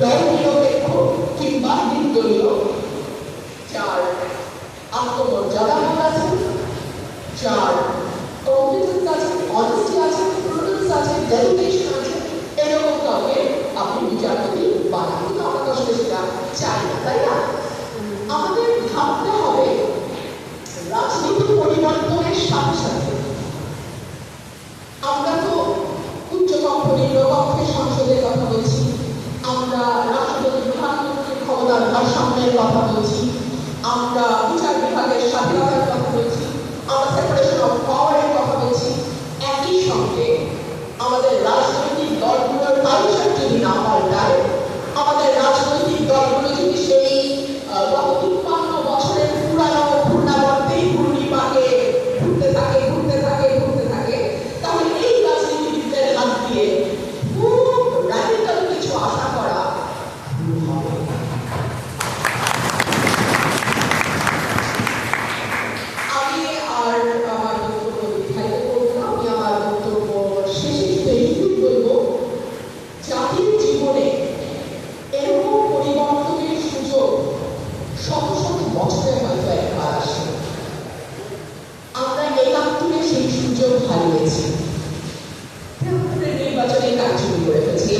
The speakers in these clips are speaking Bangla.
ধর্মনিরপেক্ষ কিংবা নির্দলীয় চার এরকম কাউকে আপনি বিচারপতি বানান কিন্তু আমরা তো সেটা চাই তাই আমাদের ভাবতে হবে রাজনীতি পরিবর্তনের সাথে সাথে। 啊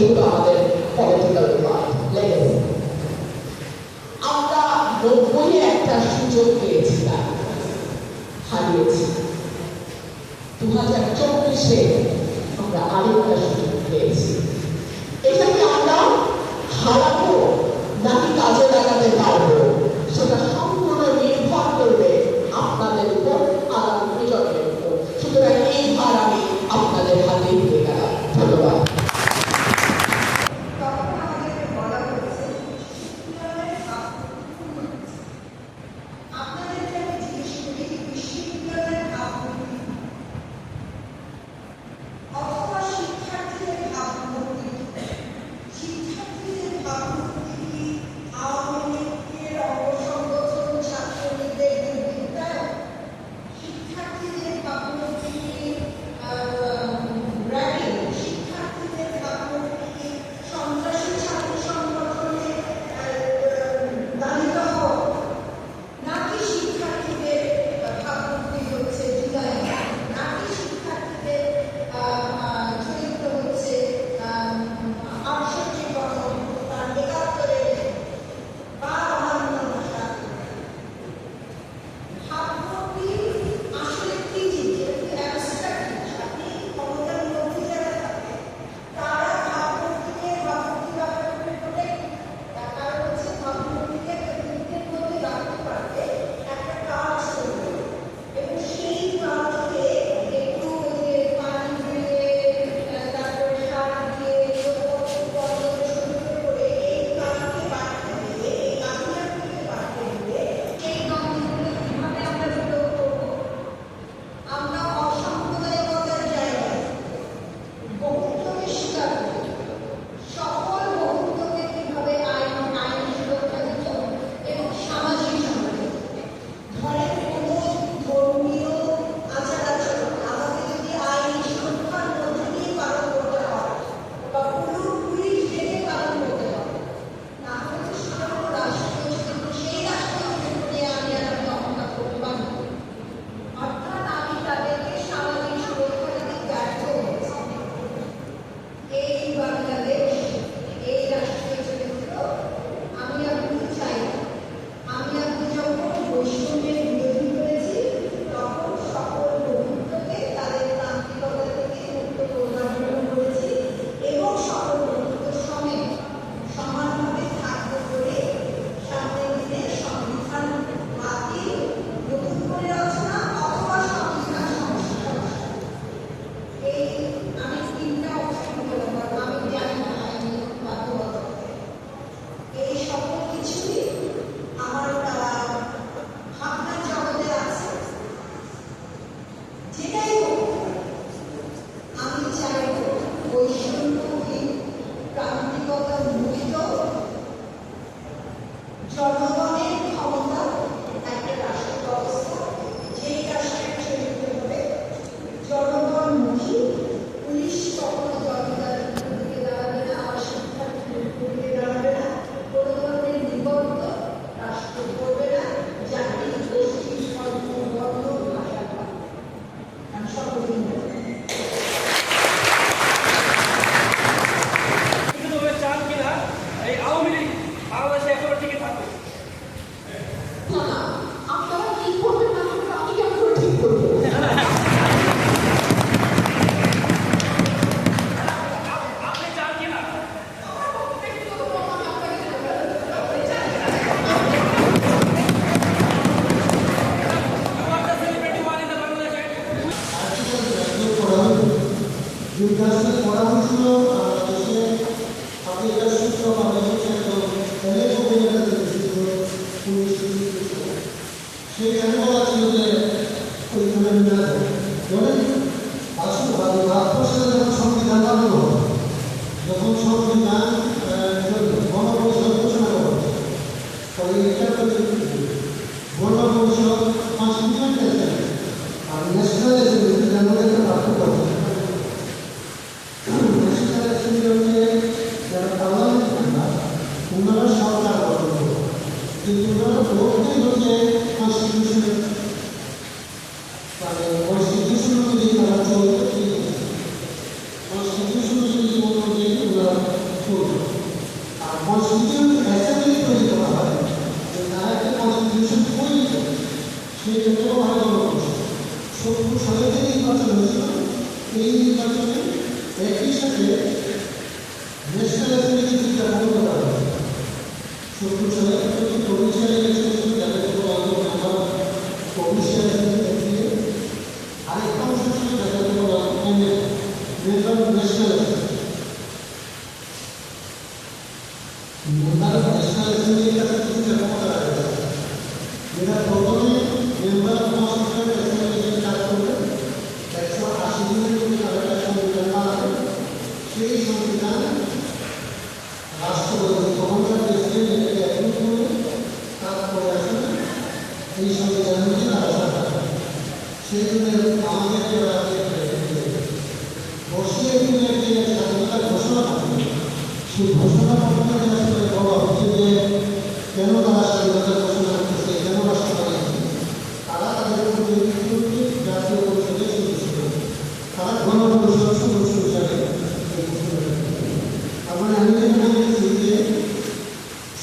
主导的 não há এই নির্বাচনে একই সাথে ন্যাশনাল অ্যাসেম্বলি যেটা বন্ধ করা হয়েছে সত্তর সালে প্রতি প্রভিন্সিয়াল ইলেকশন ছিল যাদের কোনো ন্যাশনাল অ্যাসেম্বলি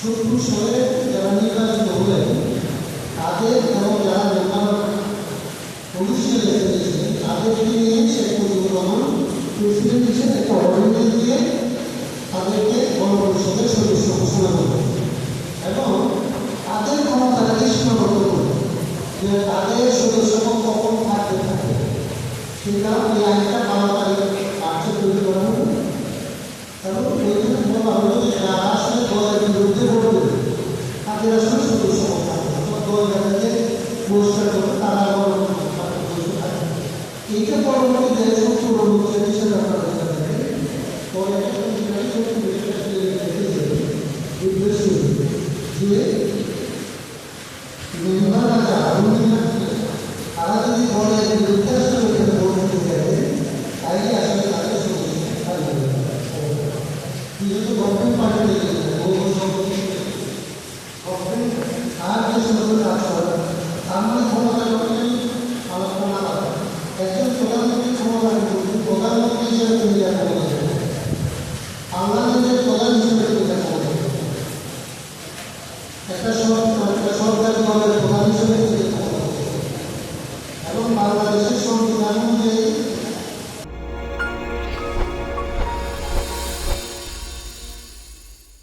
সুপুরুষ হয়ে যারা নির্বাচিত হলেন, তাদের এবং যারা নির্মাণ কমিশনে রেখে দিয়েছিলেন তাদেরকে নিয়ে শেখ মুজিবুর রহমান প্রেসিডেন্ট হিসেবে একটা অর্ডিনেন্স দিয়ে তাদেরকে গণপরিষদের সদস্য ঘোষণা করবে এবং তাদের ক্ষমতাটাকে সীমাবদ্ধ করলেন যে তাদের সদস্যপদ কখন থাকতে থাকে সেটা এই আইনটা joelho